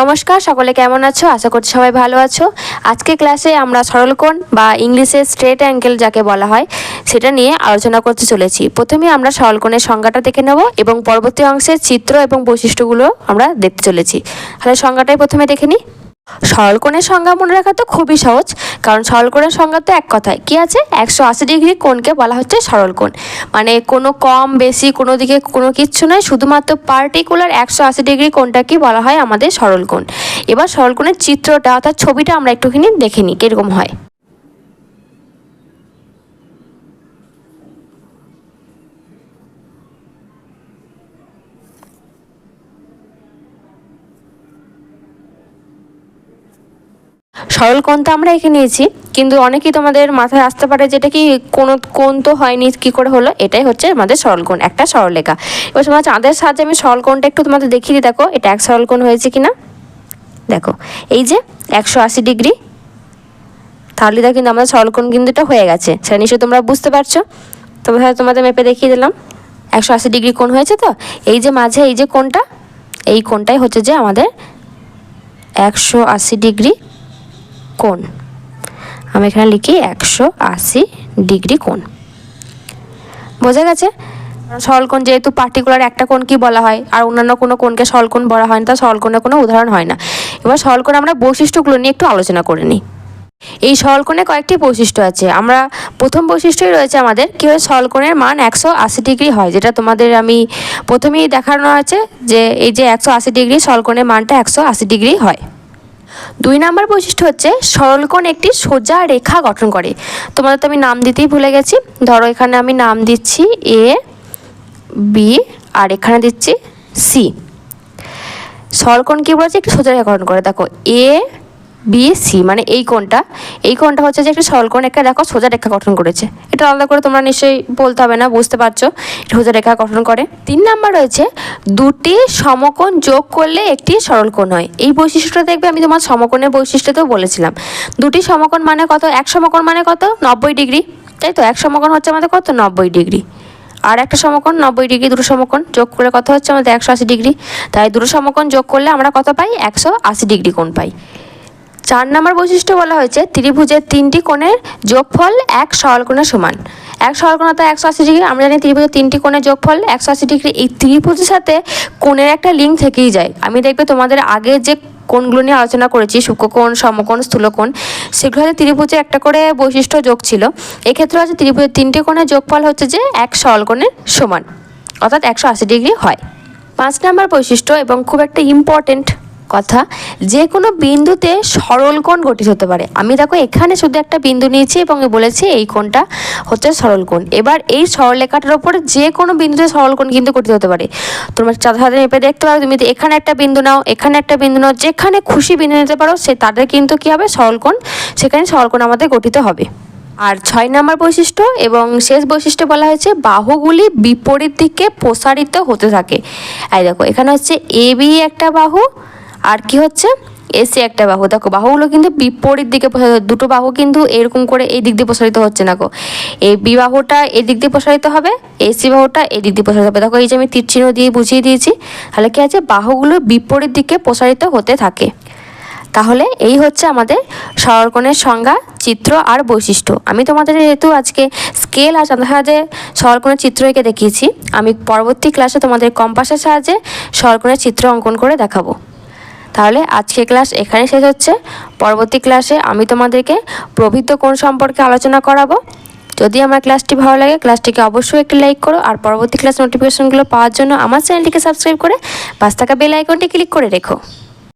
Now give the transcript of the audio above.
নমস্কার, সকলে কেমন আছো? আশা করছি সবাই ভালো আছো। আজকে ক্লাসে আমরা সরলকোণ বা ইংলিশে স্ট্রেট অ্যাঙ্গেল যাকে বলা হয়, সেটা নিয়ে আলোচনা করতে চলেছি। প্রথমে আমরা সরলকোণের সংজ্ঞাটা দেখে নেব এবং পরবর্তী অংশের চিত্র এবং বৈশিষ্ট্যগুলো আমরা দেখতে চলেছি। তাহলে সংজ্ঞাটাই প্রথমে দেখে নিই। সরলকোণের সংজ্ঞা মনে রাখা তো খুবই সহজ, কারণ সরলকোণের সংজ্ঞা তো এক কথায়। কি আছে? একশো আশি ডিগ্রি কোণকে বলা হচ্ছে সরলকোণ। মানে কোনো কম, বেশি, কোনো দিকে কোনো কিচ্ছু নয়, শুধুমাত্র পার্টিকুলার একশো আশি ডিগ্রি কোণটাকে বলা হয় আমাদের সরলকোণ। এবার সরলকোণের চিত্রটা অর্থাৎ ছবিটা আমরা একটুখানি দেখে নিই, কীরকম হয়। সরল কোণ তো আমরা এঁকে নিয়েছি, কিন্তু অনেকেই তোমাদের মাথায় আসতে পারে যেটা কি কোনো কোণ তো হয়নি, কি করে হলো? এটাই হচ্ছে আমাদের সরল কোণ একটা সরলরেখা। এবার তোমার চাঁদের সাহায্যে আমি সরল কোণটা একটু তোমাদের দেখিয়ে দিই, দেখো, এটা এক সরল কোণ হয়েছে কিনা? দেখো, এই যে একশো আশি ডিগ্রি, তাহলে দেখো কিন্তু আমাদের সরল কোণ কিন্তু এটা হয়ে গেছে। সেটা নিশ্চয়ই তোমরা বুঝতে পারছ? তবে হয়তো তোমাদের মেপে দেখিয়ে দিলাম। একশো আশি ডিগ্রি কোণ হয়েছে তো? এই যে মাঝে এই যে কোণটা, এই কোণটাই হচ্ছে যে আমাদের একশো আশি ডিগ্রি কোণ। আমি এখানে লিখি একশো আশি ডিগ্রি কোণ। বোঝা গেছে? সরলকোণ যেহেতু পার্টিকুলার একটা কোণ কি বলা হয়, আর অন্যান্য কোনো কোণকে সরলকোণ বলা হয় না, তা সরলকোণের কোনো উদাহরণ হয় না। এবার সরলকোণ আমরা বৈশিষ্ট্যগুলো নিয়ে একটু আলোচনা করে নিই। এই সরলকোণে কয়েকটি বৈশিষ্ট্য আছে। আমরা প্রথম বৈশিষ্ট্যই রয়েছে আমাদের, কী হয় সরলকোণের মান একশো আশি ডিগ্রি হয়, যেটা তোমাদের আমি প্রথমেই দেখানো আছে যে এই যে একশো আশি ডিগ্রি সরলকোণের মানটা একশো আশি ডিগ্রি হয়। দুই নাম্বার বৈশিষ্ট্য হচ্ছে সরলকোণ একটি সোজা রেখা গঠন করে। তোমাদের তো আমি নাম দিতেই ভুলে গেছি। ধরো এখানে আমি নাম দিচ্ছি এ বি আর এখানে দিচ্ছি সি সরলকোণ কী বলেছে? একটি সোজা রেখা গঠন করে। দেখো এ বি সি মানে এই কোণটা। এই কোণটা হচ্ছে যে একটি সরলকোণ একটা দেখো সোজা রেখা গঠন করেছে। এটা আলাদা করে তোমরা নিশ্চয়ই বলতে হবে না, বুঝতে পারছ? এটা সোজা রেখা গঠন করে। তিন নাম্বার রয়েছে, দুটি সমকোণ যোগ করলে একটি সরলকোণ হয়। এই বৈশিষ্ট্যটা দেখবে, আমি তোমার সমকোণের বৈশিষ্ট্যতেও বলেছিলাম। দুটি সমকোণ মানে কত? এক সমকোণ মানে কত? নব্বই ডিগ্রি। তাই তো? এক সমকোণ হচ্ছে আমাদের কত? নব্বই ডিগ্রি। আর একটা সমকোণ, নব্বই ডিগ্রি দুটো সমকোণ যোগ করলে কত হচ্ছে? আমাদের একশো আশি ডিগ্রি। তাই দুটো সমকোণ যোগ করলে আমরা কত পাই? একশো আশি ডিগ্রি কোণ পাই। চার নম্বর বৈশিষ্ট্য বলা হয়েছে, ত্রিভুজের তিনটি কোণের যোগফল এক সরলকোণের সমান। এক সরলকোণ একশো আশি ডিগ্রি, আমরা জানি ত্রিভুজের তিনটি কোণের যোগফল একশো আশি ডিগ্রি। এই ত্রিভুজের সাথে কোণের একটা লিঙ্ক থেকেই যায়। আমি দেখবে তোমাদের আগে যে কোণগুলো নিয়ে আলোচনা করেছি, সূক্ষ্মকোণ, সমকোণ, স্থূলকোণ, সেগুলো হচ্ছে ত্রিভুজে একটা করে বৈশিষ্ট্য যোগ ছিল। এক্ষেত্রে হচ্ছে ত্রিভুজের তিনটি কোণের যোগফল হচ্ছে যে এক সরলকোণের সমান, অর্থাৎ একশো আশি ডিগ্রি হয়। পাঁচ নাম্বার বৈশিষ্ট্য এবং খুব একটা ইম্পর্টেন্ট কথা, যে কোনো বিন্দুতে সরল কোণ গঠিত হতে পারে। আমি দেখো এখানে শুধু একটা বিন্দু নিয়েছি এবং বলেছি এই কোণটা হচ্ছে সরল কোণ। এবার এই সরলরেখাটার ওপরে যে কোনো বিন্দুতে সরল কোণ কিন্তু গঠিত হতে পারে। তোমার সাধারণত মেপে দেখতে পারো, তুমি এখানে একটা বিন্দু নাও, এখানে একটা বিন্দু নাও, যেখানে খুশি বিন্দু নিতে পারো, সে তাদের কিন্তু কী হবে? সরল কোণ। সেখানে সরল কোণ আমাদের গঠিত হবে। আর ছয় নম্বর বৈশিষ্ট্য এবং শেষ বৈশিষ্ট্য বলা হয়েছে, বাহুগুলি বিপরীত দিকে প্রসারিত হতে থাকে। এই দেখো, এখানে হচ্ছে এ বি একটা বাহু আর কি হচ্ছে? এসি একটা বাহু। দেখো, বাহুগুলো কিন্তু বিপরীত দিকে দুটো বাহু কিন্তু এরকম করে এই দিক দিয়ে প্রসারিত হচ্ছে না গো। এই বি বাহুটা এই দিক দিয়ে প্রসারিত হবে এসি বাহুটা এই দিক দিয়ে প্রসারিত হবে। দেখো, এই যে আমি তীর চিহ্ন দিয়ে বুঝিয়ে দিয়েছি। তাহলে কি আছে? বাহুগুলো বিপরীত দিকে প্রসারিত হতে থাকে। তাহলে এই হচ্ছে আমাদের সরলকোণের সংজ্ঞা, চিত্র আর বৈশিষ্ট্য। আমি তোমাদের যেহেতু আজকে স্কেল আর চাঁদের সাহায্যে সরলকোণের চিত্র এঁকে দেখিয়েছি, আমি পরবর্তী ক্লাসে তোমাদের কম্পাসের সাহায্যে সরলকোণের চিত্র অঙ্কন করে দেখাবো। তাহলে আজকে ক্লাস এখানে শেষ হচ্ছে। পরবর্তী ক্লাসে আমি তোমাদেরকে প্রভৃত কোণ সম্পর্কে আলোচনা করাবো। যদি আমার ক্লাসটি ভালো লাগে, ক্লাসটিকে অবশ্যই একটি লাইক করো আর পরবর্তী ক্লাস নোটিফিকেশনগুলো পাওয়ার জন্য আমার চ্যানেলটিকে সাবস্ক্রাইব করে পাঁচ টাকা বেল আইকনটি ক্লিক করে রেখো।